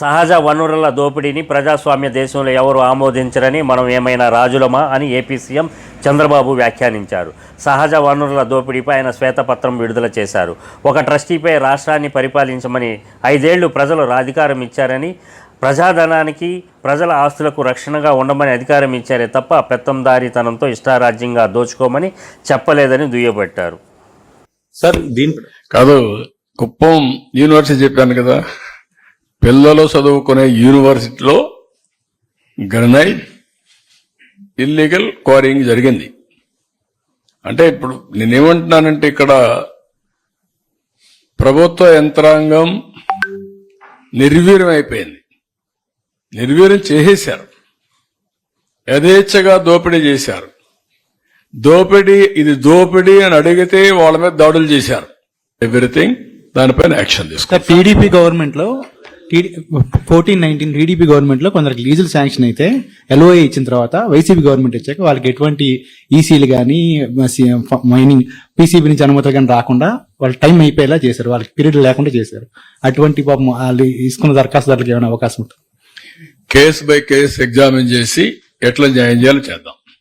సహజ వనరుల దోపిడీని ప్రజాస్వామ్య దేశంలో ఎవరు ఆమోదించరని మనం ఏమైనా రాజులమా అని ఏపీ సీఎం చంద్రబాబు వ్యాఖ్యానించారు. సహజ వనరుల దోపిడీపై ఆయన శ్వేతపత్రం విడుదల చేశారు. ఒక ట్రస్టీపై రాష్ట్రాన్ని పరిపాలించమని ఐదేళ్ళు ప్రజలు అధికారం ఇచ్చారని ప్రజాధనానికి ప్రజల ఆస్తులకు రక్షణగా ఉండమని అధికారం ఇచ్చారే తప్ప పెత్తందారీతనంతో ఇష్టారాజ్యంగా దోచుకోమని చెప్పలేదని దుయ్యబట్టారు. సార్ దీని కాదు కుప్పం యూనివర్సిటీ చెప్పాను కదా. పిల్లలు చదువుకునే యూనివర్సిటీలో గ్రనైట్ ఇల్లీగల్ క్వారింగ్ జరిగింది. అంటే ఇప్పుడు నేనేమంటున్నానంటే ఇక్కడ ప్రభుత్వ యంత్రాంగం నిర్వీర్యం అయిపోయింది నిర్వీర్యం చేసేశారు. యథేచ్ఛగా దోపిడీ చేశారు. దోపిడీ ఇది దోపిడీ అని అడిగితే వాళ్ళ మీద దాడులు చేశారు. ఎవ్రీథింగ్ దానిపైన యాక్షన్ తీసుకున్నారు టీడీపీ గవర్నమెంట్లో ఫోర్టీన్ నైన్టీన్ టీడీపీ గవర్నమెంట్లో కొందరికి లీజులు శాంక్షన్ అయితే ఎల్ఓఏ ఇచ్చిన తర్వాత వైసీపీ గవర్నమెంట్ వచ్చాక వాళ్ళకి ఎటువంటి ఈసీలు కానీ మైనింగ్ పీసీబీ నుంచి అనుమతులు కానీ రాకుండా వాళ్ళు టైం అయిపోయేలా చేశారు. వాళ్ళకి పీరియడ్ లేకుండా చేశారు. అటువంటి పాపం వాళ్ళు తీసుకున్న దరఖాస్తుదారులకు ఏమైనా అవకాశం ఉంటుంది కేసు బై కేసు ఎగ్జామిన్ చేసి ఎట్లా జాయిన్ చేయాలో చేద్దాం.